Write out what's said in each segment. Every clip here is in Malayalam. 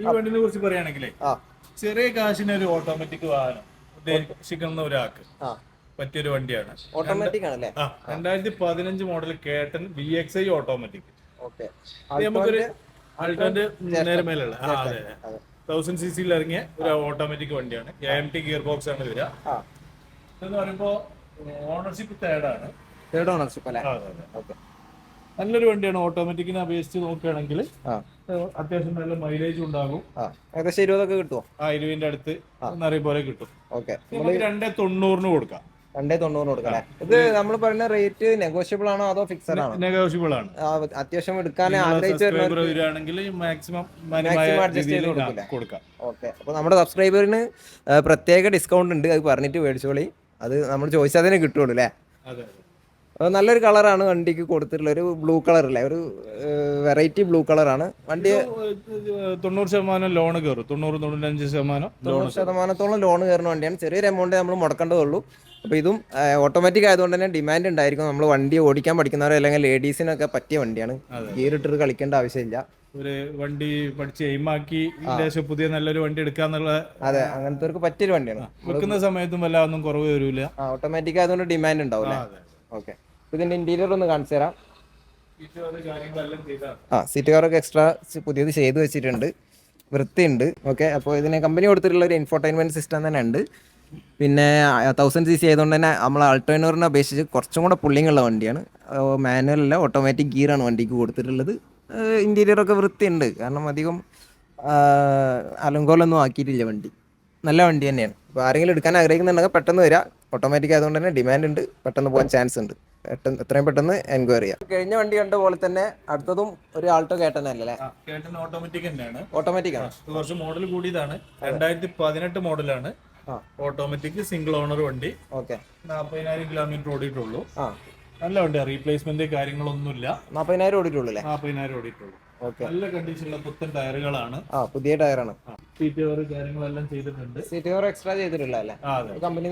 ഈ വണ്ടിനെ കുറിച്ച് പറയുകയാണെങ്കിലേ ചെറിയ കാശിന് ഒരു ഓട്ടോമാറ്റിക് വാഹനം ഉദ്ദേശിക്കുന്ന ഒരാൾക്ക് പറ്റിയൊരു വണ്ടിയാണ്. ഓട്ടോമാറ്റിക് ആണല്ലേ? രണ്ടായിരത്തി പതിനഞ്ച് model K ten B X I automatic നമുക്കൊരു അൾട്ടോന്റെ നേരെ മേലുള്ള അതെ. തൗസൻഡ് സി സിയിൽ ഇറങ്ങിയ ഒരു ഓട്ടോമാറ്റിക് വണ്ടിയാണ്. A M T gear box ആണ് വരിക. എന്ന് പറയുമ്പോ ഓണർഷിപ്പ് തേർഡാണ് തേർഡ് ഓണർഷിപ്പ് അല്ലേ? ഓക്കെ. നല്ലൊരു വണ്ടിയാണ് ഓട്ടോമാറ്റിക്കിനെ അപേക്ഷിച്ച് നോക്കുകയാണെങ്കിൽ അത്യാവശ്യം നല്ല മൈലേജ് ഉണ്ടാകും. ഏകദേശം ഇരുപതൊക്കെ കിട്ടുമോ ആ ഇരുപതിന്റെ അടുത്ത് നിറയെ പോലെ കിട്ടും. ഓക്കെ. രണ്ടേ തൊണ്ണൂറിന് കൊടുക്കാം. രണ്ടേ തൊണ്ണൂറിന് കൊടുക്കാം ഇത് നമ്മൾ പറയുന്ന റേറ്റ് നെഗോഷ്യബിൾ ആണോ അതോ ഫിക്സഡ് ആണോ? നെഗോഷ്യബിൾ ആണ്. അത്യാവശ്യം എടുക്കാൻ ആഗ്രഹിച്ചു മാക്സിമം ചെയ്ത് കൊടുക്കില്ലേ? കൊടുക്കാം. ഓക്കെ. അപ്പോൾ നമ്മുടെ സബ്സ്ക്രൈബറിന് പ്രത്യേക ഡിസ്കൗണ്ട് ഉണ്ട് അത് പറഞ്ഞിട്ട് മേടിച്ചോളി. അത് നമ്മൾ ചോദിച്ചാൽ തന്നെ കിട്ടുള്ളൂ അല്ലേ? അത്. നല്ലൊരു കളറാണ് വണ്ടിക്ക് കൊടുത്തിട്ടുള്ള ഒരു ബ്ലൂ കളർ അല്ലേ ഒരു വെറൈറ്റി ബ്ലൂ കളറാണ്. വണ്ടി തൊണ്ണൂറ് ശതമാനം ലോൺ കയറും. തൊണ്ണൂറ് തൊണ്ണൂറ്റഞ്ച് ശതമാനം. തൊണ്ണൂറ് ശതമാനത്തോളം ലോൺ കയറുന്ന വണ്ടിയാണ്. ചെറിയൊരു എമൗണ്ട് നമ്മൾ മുടക്കേണ്ടതുള്ളൂ. അപ്പോൾ ഇതും ഓട്ടോമാറ്റിക് ആയതുകൊണ്ട് തന്നെ ഡിമാൻഡ് ഉണ്ടായിരിക്കും. നമ്മൾ വണ്ടി ഓടിക്കാൻ പഠിക്കുന്നവരോ അല്ലെങ്കിൽ ലേഡീസിനൊക്കെ പറ്റിയ വണ്ടിയാണ്. ഗിയർ ഇട്ടിട്ട് കളിക്കേണ്ട ആവശ്യമില്ല. ഒരു വണ്ടി പഠിച്ച് എയിമാക്കി ദേശം പുതിയ നല്ലൊരു വണ്ടി എടുക്കാന്നുള്ള അതെ അങ്ങനത്തെ പറ്റിയൊരു വണ്ടിയാണ്. വെക്കുന്ന സമയത്തും വല്ല ഒന്നും കുറവ് വരില്ല ഓട്ടോമാറ്റിക് ആയതുകൊണ്ട് ഡിമാൻഡ് ഉണ്ടാവും ഓക്കെ ഇതിന്റെ ഇന്റീരിയർ ഒന്ന് കാണിച്ചു തരാം. ആ സീറ്റ് കവറൊക്കെ എക്സ്ട്രാ പുതിയത് ചെയ്ത് വെച്ചിട്ടുണ്ട്. വൃത്തിയുണ്ട്. ഓക്കെ അപ്പോൾ ഇതിന് കമ്പനി കൊടുത്തിട്ടുള്ള ഒരു ഇൻഫോർടൈൻമെന്റ് സിസ്റ്റം തന്നെ ഉണ്ട്. പിന്നെ തൗസൻഡ് സി സി ആയതുകൊണ്ട് തന്നെ നമ്മൾ അൾട്ടോനോറിനെ അപേക്ഷിച്ച് കുറച്ചും കൂടെ പുള്ളിങ് ഉള്ള വണ്ടിയാണ്. മാനുവൽ അല്ല ഓട്ടോമാറ്റിക് ഗിയറാണ് വണ്ടിക്ക് കൊടുത്തിട്ടുള്ളത്. ഇന്റീരിയറൊക്കെ വൃത്തിയുണ്ട്. കാരണം അധികം അലങ്കോലൊന്നും ആക്കിയിട്ടില്ല വണ്ടി. നല്ല വണ്ടി തന്നെയാണ്. അപ്പോൾ ആരെങ്കിലും എടുക്കാൻ ആഗ്രഹിക്കുന്നുണ്ടെങ്കിൽ പെട്ടെന്ന് വരിക ഓട്ടോമാറ്റിക് ആയതുകൊണ്ട് തന്നെ ഡിമാൻഡ് ഉണ്ട്. പെട്ടെന്ന് പോകാൻ ചാൻസ് ഉണ്ട്. എത്രയും പെട്ടെന്ന് എൻക്വയറി ചെയ്യാം. കഴിഞ്ഞ വണ്ടി കണ്ട പോലെ തന്നെ അടുത്തതും ഒരു ആൾട്ടോ കേട്ടനല്ലേ കേട്ടൻ ഓട്ടോമാറ്റിക് തന്നെയാണ്. ഓട്ടോമാറ്റിക് ആണ്. കുറച്ച് മോഡൽ കൂടിയതാണ്. രണ്ടായിരത്തി പതിനെട്ട് മോഡലാണ് ഓട്ടോമാറ്റിക് സിംഗിൾ ഓണർ വണ്ടി. ഓക്കെ. നാൽപ്പതിനായിരം കിലോമീറ്റർ ഓടിയിട്ടുള്ളൂ. ആ. നല്ല വണ്ടിയാണ് റീപ്ലേസ്മെന്റ് കാര്യങ്ങളൊന്നുമില്ല. നാൽപ്പതിനായിരം ഓടിയിട്ടുള്ളൂ അല്ലേ? നാൽപ്പതിനായിരം ഓടിയിട്ടുള്ളൂ. ഓക്കെ. നല്ല കണ്ടീഷനുള്ള പുത്തൻ ടയറുകളാണ്. ആ പുതിയ ടയറാണ്. സീറ്റ് കവർ കാര്യങ്ങളെല്ലാം ചെയ്തിട്ടുണ്ട്. സീറ്റ് കവർ എക്സ്ട്രാ ചെയ്തിട്ടില്ല അല്ലേ? ആ കമ്പനി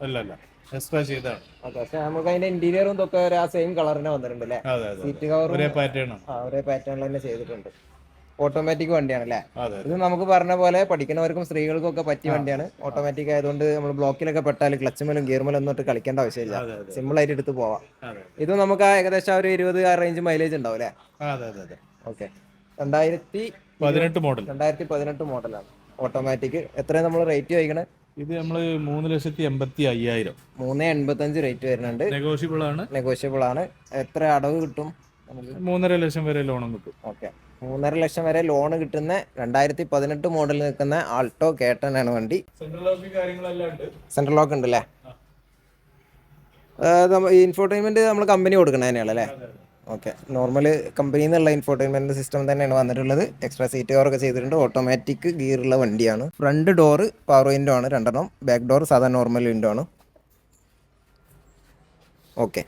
അല്ല അല്ല. എക്സ്ട്രാ ചെയ്താണ്. ഓക്കെ പക്ഷെ നമുക്ക് അതിന്റെ ഇന്റീരിയറും ഇതൊക്കെ ഒരു ആ സെയിം കളറിനെ വന്നിട്ടുണ്ട് അല്ലേ? അതെ അതെ സീറ്റ് കവറും ഒരേ പാറ്റേൺ ആ ഒരേ പാറ്റേണിൽ തന്നെ ചെയ്തിട്ടുണ്ട്. ഓട്ടോമാറ്റിക് വണ്ടിയാണ് അല്ലേ? അതെ ഇത് നമുക്ക് പറഞ്ഞ പോലെ പഠിക്കുന്നവർക്കും സ്ത്രീകൾക്കും ഒക്കെ പറ്റിയ വണ്ടിയാണ്. ഓട്ടോമാറ്റിക് ആയതുകൊണ്ട് നമ്മൾ ബ്ലോക്കിലൊക്കെ പെട്ടാൽ ക്ലച്ചുമലും ഗിയർമലും ഒന്നും ഇട്ട് കളിക്കേണ്ട ആവശ്യമില്ല. സിമ്പിൾ ആയിട്ട് എടുത്ത് പോവാം. ഇത് നമുക്ക് ഏകദേശം ഒരു ഇരുപത് ആ റേഞ്ച് മൈലേജ് ഉണ്ടാവും അല്ലേ? അതെ അതെ അതെ. ഓക്കെ രണ്ടായിരത്തി പതിനെട്ട് മോഡൽ രണ്ടായിരത്തി പതിനെട്ട് മോഡലാണ് ഓട്ടോമാറ്റിക് എത്രയാണ് നമ്മൾ റേറ്റ് ചോദിക്കണത് ഇത് നമ്മൾ മൂന്ന് ലക്ഷത്തി എൺപത്തി അയ്യായിരം. മൂന്ന് എൺപത്തഞ്ച് റേറ്റ് വരുന്നുണ്ട്. നെഗോഷ്യബിൾ ആണ്. നെഗോഷ്യബിൾ ആണ്. എത്ര അടവ് കിട്ടും? മൂന്നര ലക്ഷം വരെ ലോണും കിട്ടും. ഓക്കെ മൂന്നര ലക്ഷം വരെ ലോൺ കിട്ടുന്ന രണ്ടായിരത്തി പതിനെട്ട് മോഡൽ നിൽക്കുന്ന ആൾട്ടോ കേട്ടനാണ് വണ്ടി. സെൻട്രൽ ലോക്ക് കാര്യങ്ങളെല്ലാം ഉണ്ട്. സെൻട്രൽ ലോക്ക് ഉണ്ട് അല്ലേ ഇൻഫോർടൈൻമെന്റ് നമ്മൾ കമ്പനി കൊടുക്കണ തന്നെയാണ് അല്ലേ ഓക്കെ. നോർമൽ കമ്പനിയിൽ നിന്നുള്ള ഇൻഫോർട്ടൈൻമെന്റ് സിസ്റ്റം തന്നെയാണ് വന്നിട്ടുള്ളത്. എക്സ്ട്രാ സീറ്റ് കവറൊക്കെ ചെയ്തിട്ടുണ്ട്. ഓട്ടോമാറ്റിക് ഗിയറുള്ള വണ്ടിയാണ്. ഫ്രണ്ട് ഡോറ് പവർ വിൻഡോ ആണ്. രണ്ടെണ്ണം. ബാക്ക് ഡോർ സാധാരണ നോർമൽ വിൻഡോ ആണ്. ഓക്കെ